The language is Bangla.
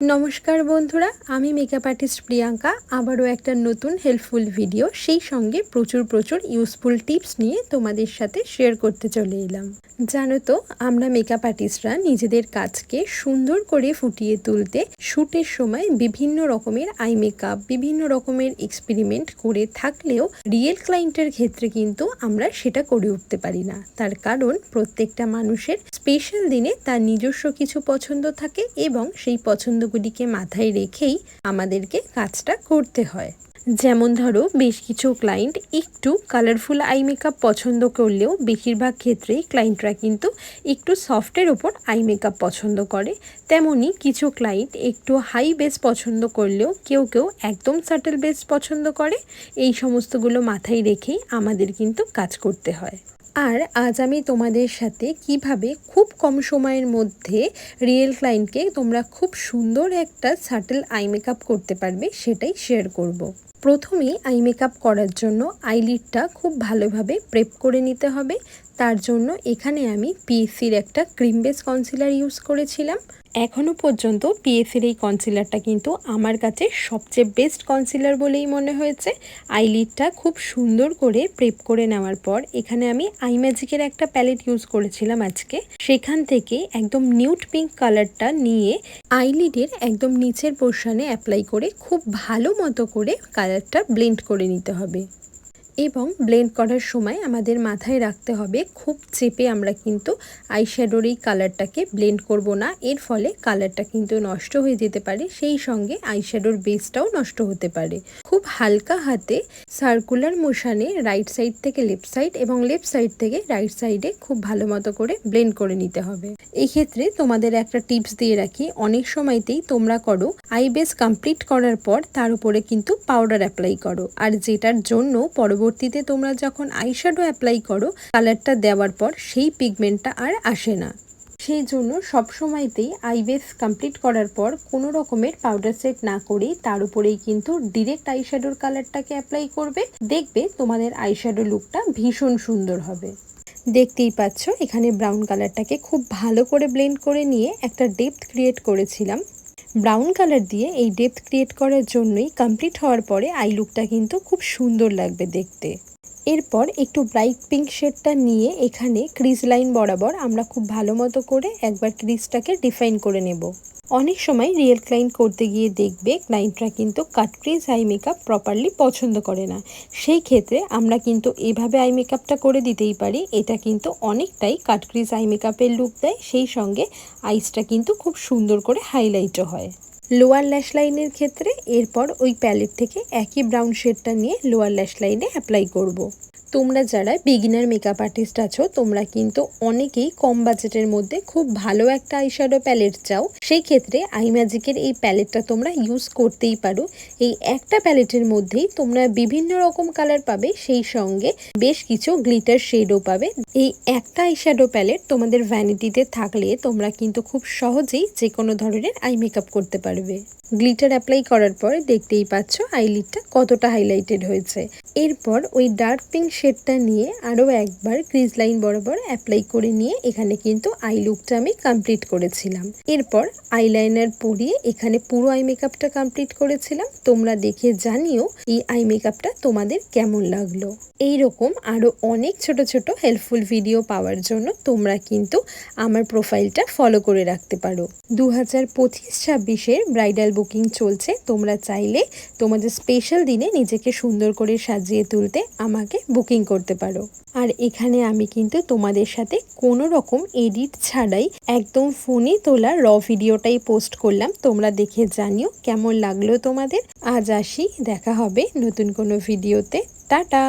নমস্কার বন্ধুরা, আমি মেকআপ আর্টিস্ট প্রিয়াঙ্কা। আবারও একটা নতুন হেল্পফুল ভিডিও সেই সঙ্গে প্রচুর প্রচুর ইউজফুল টিপস নিয়ে তোমাদের সাথে শেয়ার করতে চলে এলাম। জানো তো, আমরা মেকআপ আর্টিস্টরা নিজেদের কাজকে সুন্দর করে ফুটিয়ে তুলতে শ্যুটের সময় বিভিন্ন রকমের আই মেকআপ বিভিন্ন রকমের এক্সপেরিমেন্ট করে থাকলেও রিয়েল ক্লায়েন্টের ক্ষেত্রে কিন্তু আমরা সেটা করে উঠতে পারি না। তার কারণ, প্রত্যেকটা মানুষের স্পেশাল দিনে তার নিজস্ব কিছু পছন্দ থাকে এবং সেই পছন্দগুলিকে মাথায় রেখেই আমাদেরকে কাজটা করতে হয়। যেমন ধরো, বেশ কিছু ক্লায়েন্ট একটু কালারফুল আই মেকআপ পছন্দ করলেও বেশিরভাগ ক্ষেত্রেই ক্লায়েন্টরা কিন্তু একটু সফটের ওপর আই মেকআপ পছন্দ করে। তেমনি কিছু ক্লায়েন্ট একটু হাই বেস পছন্দ করলেও কেউ কেউ একদম সাটেল বেস পছন্দ করে। এই সমস্তগুলো মাথায় রেখেই আমাদের কিন্তু কাজ করতে হয়। আর আজ আমি তোমাদের সাথে কীভাবে খুব কম সময়ের মধ্যে রিয়েল ক্লায়েন্টকে তোমরা খুব সুন্দর একটা সাটেল আই মেকআপ করতে পারবে সেটাই শেয়ার করব। প্রথমেই আই মেকআপ করার জন্য আইলিডটা খুব ভালোভাবে প্রেপ করে নিতে হবে তার জন্য এখানে আমি পিএসসির একটা ক্রিম বেস কনসিলার ইউজ করেছিলাম এখনও পর্যন্ত পিএসির এই কনসিলারটা কিন্তু আমার কাছে সবচেয়ে বেস্ট কনসিলার বলেই মনে হয়েছে। আইলিডটা খুব সুন্দর করে প্রেপ করে নেওয়ার পর এখানে আমি আই ম্যাজিকের একটা প্যালেট ইউজ করেছিলাম আজকে। সেখান থেকে একদম নিউট পিঙ্ক কালারটা নিয়ে আইলিডের একদম নিচের পোর্শনে অ্যাপ্লাই করে খুব ভালো মতো করে কালারটা ব্লেন্ড করে নিতে হবে। এবং ব্লেন্ড করার সময় আমাদের মাথায় রাখতে হবে, খুব চেপে আমরা কিন্তু আইশ্যাডোর এই কালারটাকে ব্লেন্ড করব না। এর ফলে কালারটা কিন্তু নষ্ট হয়ে যেতে পারে, সেই সঙ্গে আইশ্যাডোর বেসটাও নষ্ট হতে পারে। খুব হালকা হাতে সার্কুলার মোশানে রাইট সাইড থেকে লেফট সাইড এবং লেফট সাইড থেকে রাইট সাইডে খুব ভালো মতো করে ব্লেন্ড করে নিতে হবে। এক্ষেত্রে তোমাদের একটা টিপস দিয়ে রাখি, অনেক সময়তেই তোমরা করো আই বেস কমপ্লিট করার পর তার উপরে কিন্তু পাউডার অ্যাপ্লাই করো। আর যেটার জন্য পরবর্তী পরবর্তীতে তোমরা যখন আইশ্যাডো অ্যাপ্লাই করো কালারটা দেওয়ার পর সেই পিগমেন্টটা আর আসে না। সেই জন্য সবসময়তেই আইবেস কমপ্লিট করার পর কোনো রকমের পাউডার সেট না করেই তার উপরেই কিন্তু ডিরেক্ট আইশ্যাডোর কালারটাকে অ্যাপ্লাই করবে। দেখবে তোমাদের আইশ্যাডো লুকটা ভীষণ সুন্দর হবে। দেখতেই পাচ্ছ, এখানে ব্রাউন কালারটাকে খুব ভালো করে ব্লেন্ড করে নিয়ে একটা ডেপথ ক্রিয়েট করেছিলাম। ব্রাউন কালার দিয়ে এই ডেপথ ক্রিয়েট করার জন্যই কমপ্লিট হওয়ার পরে আই লুকটা কিন্তু খুব সুন্দর লাগবে দেখতে। এরপর একটু ব্রাইট পিঙ্ক শেডটা নিয়ে এখানে ক্রিজ লাইন বরাবর আমরা খুব ভালো মতো করে একবার ক্রিজটাকে ডিফাইন করে নেব। অনেক সময় রিয়েল ক্লাইন্ট করতে গিয়ে দেখবে ক্লাইন্টরা কিন্তু কাটক্রিজ আই মেকআপ প্রপারলি পছন্দ করে না। সেই ক্ষেত্রে আমরা কিন্তু এভাবে আই মেকআপটা করে দিতেই পারি, এটা কিন্তু অনেকটাই কাটক্রিজ আই মেকআপের লুক দেয়, সেই সঙ্গে আইসটা কিন্তু খুব সুন্দর করে হাইলাইটও হয়। লোয়ার ল্যাশ লাইনের ক্ষেত্রে এরপর ওই প্যালেট থেকে একই ব্রাউন শেডটা নিয়ে লোয়ার ল্যাশ লাইনে অ্যাপ্লাই করব। তোমরা যারা বিগিনার মেকআপ আর্টিস্ট আছো, তোমরা কিন্তু অনেকেই কম বাজেটের মধ্যে খুব ভালো একটা আইশ্যাডো প্যালেট চাও। সেই ক্ষেত্রে আই ম্যাজিকের এই প্যালেটটা তোমরা ইউজ করতেই পারো। এই একটা প্যালেটের মধ্যেই তোমরা বিভিন্ন রকম কালার পাবে, সেই সঙ্গে বেশ কিছু গ্লিটার শেডও পাবে। এই একটা আইশ্যাডো প্যালেট তোমাদের ভ্যানিটিতে থাকলে তোমরা কিন্তু খুব সহজেই যে কোনো ধরনের আই মেকআপ করতে পারবে গ্লিটার অ্যাপ্লাই করার পর দেখতেই পাচ্ছ আইলিডটা কতটা হাইলাইটেড হয়েছে। এরপর ওই ডার্ক পিঙ্ক শেডটা নিয়ে আরও একবার ক্রিজ লাইন বরাবর অ্যাপ্লাই করে নিয়ে এখানে কিন্তু আই লুকটা আমি কমপ্লিট করেছিলাম। এরপর আইলাইনার পরিয়ে এখানে পুরো আই মেকআপটা কমপ্লিট করেছিলাম। তোমরা দেখে জানিও এই আই মেকআপটা তোমাদের কেমন লাগল। এই রকম আরও অনেক ছোট ছোট হেল্পফুল ভিডিও পাওয়ার জন্য তোমরা কিন্তু আমার প্রোফাইলটা ফলো করে রাখতে পারো। দু হাজার পঁচিশ ছাব্বিশের ব্রাইডাল বুকিং চলছে। তোমরা চাইলে তোমাদের স্পেশাল দিনে নিজেকে সুন্দর করে সাজিয়ে তুলতে আমাকে বুকিং করতে পারো। আর এখানে আমি কিন্তু তোমাদের সাথে কোনো রকম এডিট ছাড়াই একদম ফোনে তোলা র ভিডিওটাই পোস্ট করলাম। তোমরা দেখে জানিও কেমন লাগল তোমাদের। আজ আসি, দেখা হবে নতুন কোনো ভিডিওতে টাটা!